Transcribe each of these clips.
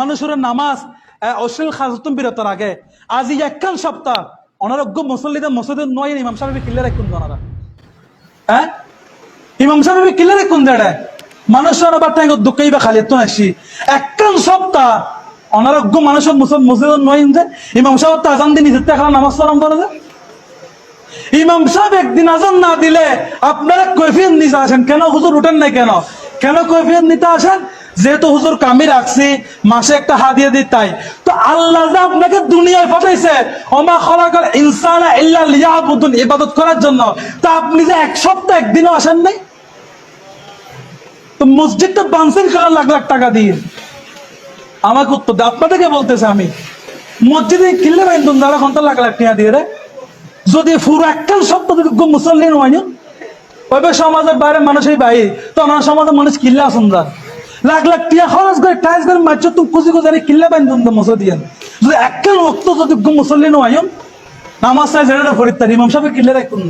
মানুষের নামাজ অশ্লীল আজি একখান সপ্তাহ অনারোগ্য মুসল্লিদে মসজিদে নয় ইমাম কিল্লে রাখুন ওনারা। হ্যাঁ ইমাম কিল্লে রাখুন দেড়ে মানুষের আবার তাই বা খালি তো আসি একখান সপ্তাহ অনারোগ্য মানুষের মুসল নয় যে, ইমাম সাহেব তো আজান দিন নিজের এখন নামাজ বলে যে। ইমাম সাহেব একদিন আজান না দিলে আপনারা কৈফিয়ত নিতে আসেন। কেন হুজুর উঠেন নাই কেন? কেন কৈফিয়ত নিতে আসেন? যেহেতু হুজুর কামি রাখছি, মাসে একটা হাদিয়া দিই তাই। তো আল্লাহ যে আপনাকে দুনিয়ায় পাঠাইছে, ওমা খলাকাল ইনসানা ইল্লা লিয়াবুদুন, ইবাদত করার জন্য। তা আপনি যে এক সপ্তাহ একদিনও আসেন নাই? তো মসজিদটা বানসেন করার লাখ লাখ টাকা দিয়ে। আমাকে উত্তর দেয় আপনাদেরকে বলতেছে আমি, মসজিদে কিনলে বাইন্দুন দাদা ঘণ্টা লাখ লাখ টাকা দিয়ে রে। যদি পুরো একটা সপ্তাহ যদি গো মুসল্লি নয় ওইভাবে সমাজের বাইরে মানুষই বাইরে তো আমার সমাজের মানুষ কিল্লা আসুন যার। লাখ লাখ টিয়া খরচ করে টাইস করে মারছ তুমি খুশি খুশি কিল্লা বাইন্দুন তো মসো দিয়ে যদি একখান রক্ত যদি মুসল্লি নয় নামাজ চাই যেটা ফরিদার ইমাম সাহেব কিল্লে রাখুন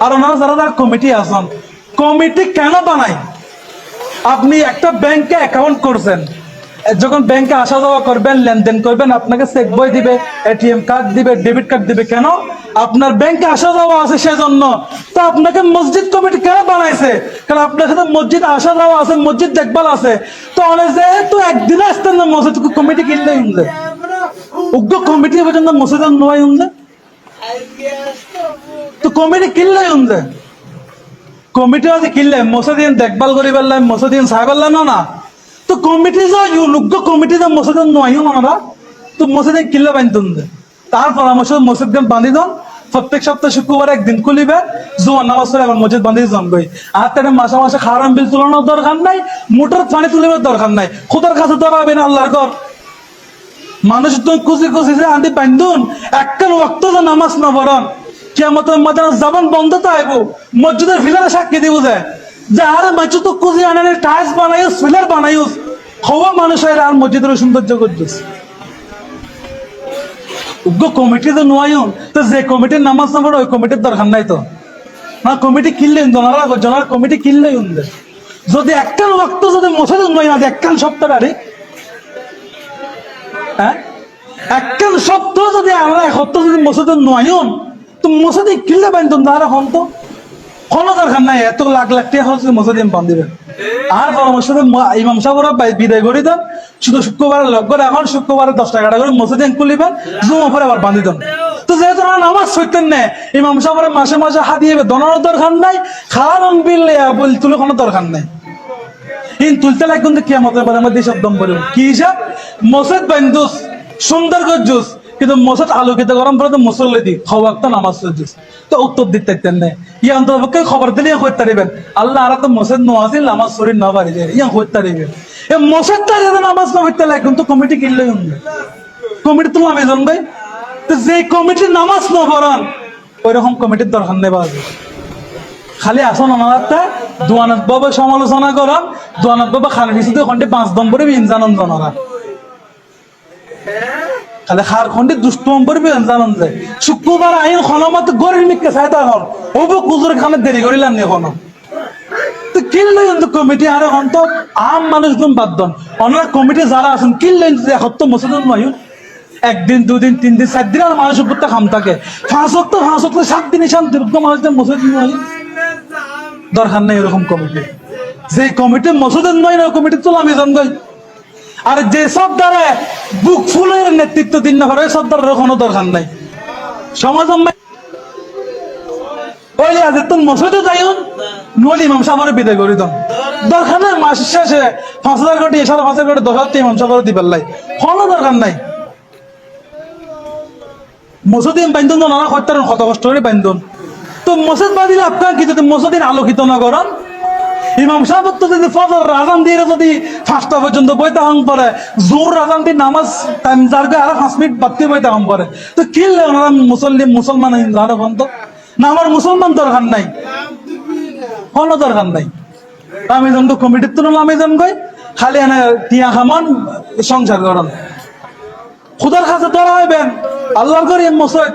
আর ওনারা যারা যারা কমিটি আসন কমিটি কেন বানায়? আপনি একটা ব্যাংকে অ্যাকাউন্ট করছেন যখন ব্যাংকে আসা যাওয়া করবেন, লেনদেন করবেন, আপনাকে চেক বই দিবে এটিএম কার্ড দিবে ডেবিট কার্ড দিবে, কেন? আপনার ব্যাংকে আসা যাওয়া আছে সেজন্য। তো আপনাকে মসজিদ কমিটি কেন বানাইছে? কারণ আপনার সাথে মসজিদ আসা যাওয়া আছে, মসজিদ দেখভাল আছে। তো অনেক যেহেতু একদিনে আসতেন না, মসজিদ কমিটি কিনলে উনলে উগ্র কমিটি পর্যন্ত মসজিদ নয় উনলে তো কমিটি কিনলে উনলে কমিটি আছে কিনলে, মসজিদ দেখভাল করি পেলাম মসজিদ পেলাম না না। তো যোগ্য কমিটি যে মসজিদ নয় ওনারা তো মসজিদ কিনলে বান্ধন দে। তার পরামর্শ মসজিদ বান্ধি দন প্রত্যেক সপ্তাহে শুক্রবার একদিন খুলিবে জোয়ান নামাজ পড়ে মসজিদ বান্ধি যান গই আর তাহলে মাসে মাসে খারাম বিল তুলানোর দরকার নাই মোটর পানি তুলিবার দরকার নাই। খুদার কাছে ধরাবেন আল্লাহর ঘর মানুষ তো খুশি খুশি যে আন্টি বান্ধুন একটা ওয়াক্ত যে নামাজ না পড়ন কেমতের মধ্যে জবান বন্ধ তো আইব মসজিদের ফিলারে সাক্ষী দিব যে। যে মাছ তো খুশি আনে টাইলস বানাইস বানাইস হওয়া মানুষের আর মসজিদের সৌন্দর্য করছিস উগ্র কমিটি তো নয়ন তো যে কমিটির নামাজ ওই কমিটির দরকার নাই তো। না, কমিটি কিনলেন, জনারা জনার কমিটি কিনলেই উনদের যদি একখান ওয়াক্ত যদি মসজিদ নয় না একখান সপ্তাহ আরে। হ্যাঁ? একখান সপ্তাহ যদি আমরা এক সপ্তাহ যদি মসজিদে নয়ন তো মসজিদে কিনলে বান্ধন তারা হন তো। কোনো দরকার নাই এত লাখ লাখ টাকা খরচ মসজিদে বান দিবেন আর পরামর্শ ইমাম বিদায় করে দেন। শুধু শুক্রবার লগ করে এখন শুক্রবারে দশ টাকা করে মসজিদে খুলিবেন জুম পরে আবার বান্ধি দেন তো যেহেতু নামাজ সইতেন না, ইমাম সাহেবরা মাসে মাসে হাতিয়ে দনানোর দরকার নাই খাওয়ান বিল বল তুলে কোনো দরকার নাই। ইন তুলতে লাগ কিন্তু কি আমাদের বলে আমাদের সব দম বলে কি হিসাব? মসজিদ বান্ধুস সুন্দর গজ্জুস কিন্তু মসজিদ আলোকিত গরম পরে তো মুসল্লি দি তো নামাজ সজ্জুস তো উত্তর দিতে থাকতেন না ইয়া খবর দিলে করতে পারিবেন আল্লাহ আর তো মসজিদ নোয়াজিল নামাজ শরীর না পারি যায় ইয়া করতে পারিবেন এ মসজিদ তার নামাজ হইতে লাগে, কিন্তু কমিটি কিনলে কমিটি তো আমি ভাই। তো যে কমিটি নামাজ না পড়ান ওই রকম কমিটির দরকার নেই বাজে খালি আসন অনারাতে দোয়ানত বাবা সমালোচনা করান দোয়ানত বাবা খালি পিছুতে খন্ডে পাঁচ নম্বরে ইনজানন জনারা খালি খার খন্ডে দুষ্ট নম্বরে ইনজানন যায় শুক্রবার আইন খনমত গরিব মিকে চাই তখন ওবো কুজুর খানে দেরি করিলাম নি এখন। তো কিনলে কিন্তু কমিটি আর এখন তো আম মানুষ গুণ বাদ দন। অনারা কমিটি যারা আছেন কিনলে এসত্তর মসজিদ নয় একদিন, দুদিন, তিন দিন, চার দিন আর মানুষের উপর খাম থাকে। পাঁচ অক্ট পাঁচ অক্ট সাত দিন শান্তি মানুষদের মসজিদ নয় দরকার নেই এরকম কমিটি। যে কমিটি মসুদের নয় না কমিটি তো আমি জানবই আর যে সব দ্বারা বুক ফুলের নেতৃত্ব দিন না পারে সব দ্বারা কোনো দরকার নাই। সমাজ ওইলে বিদায় করি দন। দরকার মাস শেষে পাঁচ হাজার কোটি পাঁচ হাজার কোটি, দশ হাজার দিবার লাই। কোনো দরকার নাই। মসজিদ বান্ধন নানা কত কষ্ট করে বান্ধন তো মসজিদ বাঁধিলে আপনার কি যদি মসজিদ আলোকিত না করেন ইমাম সাহেব তো যদি ফজর রাজান দিয়ে যদি পাঁচটা পর্যন্ত বইতে হং পরে, জোর রাজান দিয়ে নামাজ টাইম যার আর পাঁচ মিনিট বাড়তে বইতে হং পরে। তো কিনলে ওনারা মুসল্লি, মুসলমান যারা তো? না, আমার মুসলমান দরকার নাই। কোনো দরকার নাই। আমি জন তো কমিটির তুলনা আমি জন কই, খালি এনে টিয়া খামান, সংসার করেন খুদার কাছে ধরা হইবেন। আল্লাহর করি মসজিদ।